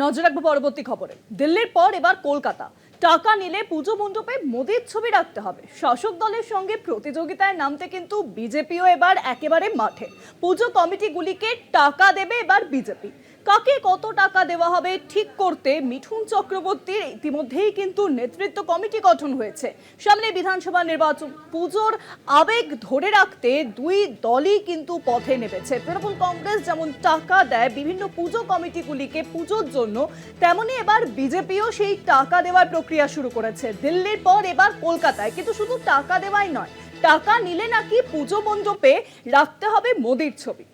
নজর রাখব পরবর্তী খবরে। দিল্লির পর এবার কলকাতা। টাকা নিলে পুজো মণ্ডপে মোদির ছবি রাখতে হবে। শাসক দলের সঙ্গে প্রতিযোগিতায় নামতে কিন্তু বিজেপিও এবার একেবারে মাঠে। পুজো কমিটিগুলিকে টাকা দেবে এবার বিজেপি। কাকে কত টাকা দেওয়া হবে ঠিক করতে মিঠুন চক্রবর্তীর ইতিমধ্যেই কিন্তু নেতৃত্ব কমিটি গঠন হয়েছে। সামনে বিধানসভা নির্বাচন, পুজোর আবেগ ধরে রাখতে দুই দলই কিন্তু পথে নেমেছে। তৃণমূল কংগ্রেস যেমন টাকা দেয়, বিভিন্ন পুজো কমিটিগুলিকে পুজোর জন্য, তেমনি এবার বিজেপিও সেই টাকা দেওয়ার প্রক্রিয়া শুরু করেছে। দিল্লির পর এবার কলকাতায়, কিন্তু শুধু টাকা দেওয়াই নয়, টাকা নিলে নাকি পুজো মণ্ডপে রাখতে হবে মোদির ছবি।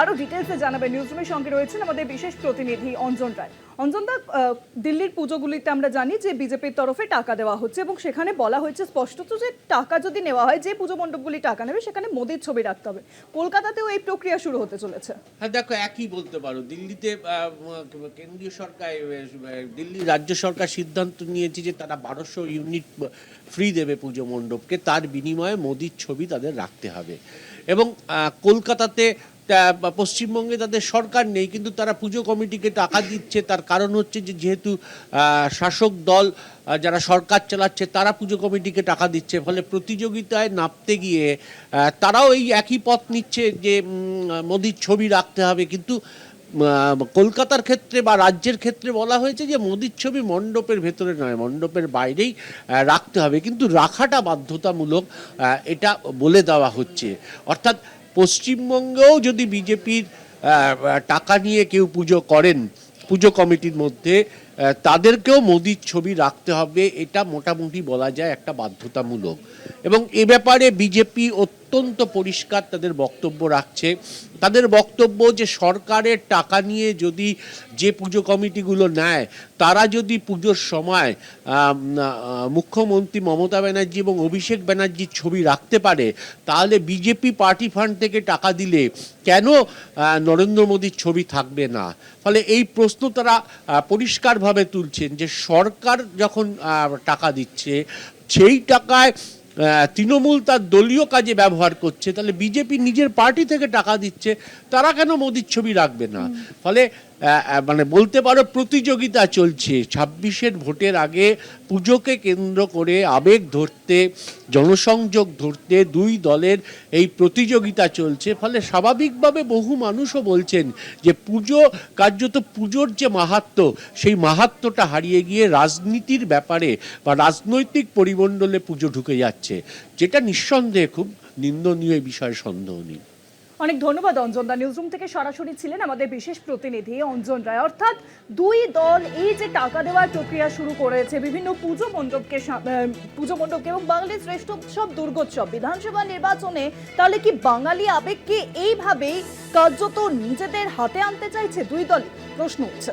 আরও ডিটেলসে জানাবে নিউজরুমের সঙ্গে রয়েছেন আমাদের বিশেষ প্রতিনিধি অঞ্জন রায়। অঞ্জন দা দিল্লির পুজোগুলিতে আমরা জানি যে বিজেপির তরফে টাকা দেওয়া হচ্ছে এবং সেখানে বলা হয়েছে স্পষ্টত যে টাকা যদি নেওয়া হয়, যে পুজো মণ্ডপগুলি টাকা নেবে, সেখানে মোদির ছবি রাখতে হবে। কলকাতাতেও এই প্রক্রিয়া শুরু হতে চলেছে। হ্যাঁ দেখো, একই বলতে পারো। দিল্লিতে কেন্দ্রীয় সরকার দিল্লি রাজ্য সরকার সিদ্ধান্ত নিয়েছে যে তারা বারোশো ইউনিট ফ্রি দেবে পুজো মণ্ডপকে। তার বিনিময়ে মোদির ছবি তাদের রাখতে হবে। এবং কলকাতাতে পশ্চিমবঙ্গে তাদের সরকার নেই, কিন্তু তারা পুজো কমিটিকে টাকা দিচ্ছে। তার কারণ হচ্ছে যে, যেহেতু শাসক দল যারা সরকার চালাচ্ছে, তারা পুজো কমিটিকে টাকা দিচ্ছে। ফলে প্রতিযোগিতায় নামতে গিয়ে তারাও এই একই পথ নিচ্ছে যে মোদির ছবি রাখতে হবে। কিন্তু কলকাতার ক্ষেত্রে বা রাজ্যের ক্ষেত্রে বলা হয়েছে যে, মোদির ছবি মণ্ডপের ভেতরে নয়, মণ্ডপের বাইরেই রাখতে হবে। কিন্তু রাখাটা বাধ্যতামূলক এটা বলে দেওয়া হচ্ছে। অর্থাৎ পশ্চিমবঙ্গেও যদি বিজেপির টাকা নিয়ে কেউ পুজো করেন, পুজো কমিটির মধ্যে তাদেরকেও মোদির ছবি রাখতে হবে, এটা মোটামুটি বলা যায় একটা বাধ্যতামূলক। এবং এ ব্যাপারে বিজেপি অত্যন্ত পরিষ্কার তাদের বক্তব্য রাখছে। তাদের বক্তব্য যে সরকারের টাকা নিয়ে যদি যে পুজো কমিটিগুলো নেয়, তারা যদি পুজোর সময় মুখ্যমন্ত্রী মমতা ব্যানার্জি এবং অভিষেক ব্যানার্জির ছবি রাখতে পারে, তাহলে বিজেপি পার্টি ফান্ড থেকে টাকা দিলে কেন নরেন্দ্র মোদীর ছবি থাকবে না? ফলে এই প্রশ্ন তারা পরিষ্কারভাবে তুলছেন যে সরকার যখন টাকা দিচ্ছে, সেই টাকায় তৃণমূল তার দলীয় কাজে ব্যবহার করছে তাহলে বিজেপি নিজের পার্টি থেকে টাকা দিচ্ছে তারা কেন মোদির ছবি রাখবে না? ফলে মানে বলতে পারো প্রতিযোগিতা চলছে। ছাব্বিশের ভোটের আগে পুজোকে কেন্দ্র করে আবেগ ধরতে, জনসংযোগ ধরতে দুই দলের এই প্রতিযোগিতা চলছে। ফলে স্বাভাবিকভাবে বহু মানুষও বলছেন যে পুজো কার্যত পুজোর যে মাহাত্ম্য সেই মাহাত্ম্যটা হারিয়ে গিয়ে রাজনীতির ব্যাপারে বা রাজনৈতিক পরিমণ্ডলে পুজো ঢুকে যাচ্ছে। যেটা নিঃসন্দেহে খুব নিন্দনীয় বিষয় সন্দেহ নেই। অনেক ধন্যবাদ অঞ্জন দা নিউজরুম থেকে সরাসরি ছিলেন আমাদের বিশেষ প্রতিনিধি অঞ্জন রায়। অর্থাৎ দুই দল এই যে টাকা দেওয়ার প্রক্রিয়া শুরু করেছে, বিভিন্ন পুজো মণ্ডপকে পুজো মণ্ডপকে এবং বাঙালির শ্রেষ্ঠ উৎসব দুর্গোৎসব, বিধানসভা নির্বাচনে তাহলে কি বাঙালি আবেগকে এইভাবেই কার্যত নিজেদের হাতে আনতে চাইছে? দুই দল প্রশ্ন উঠছে।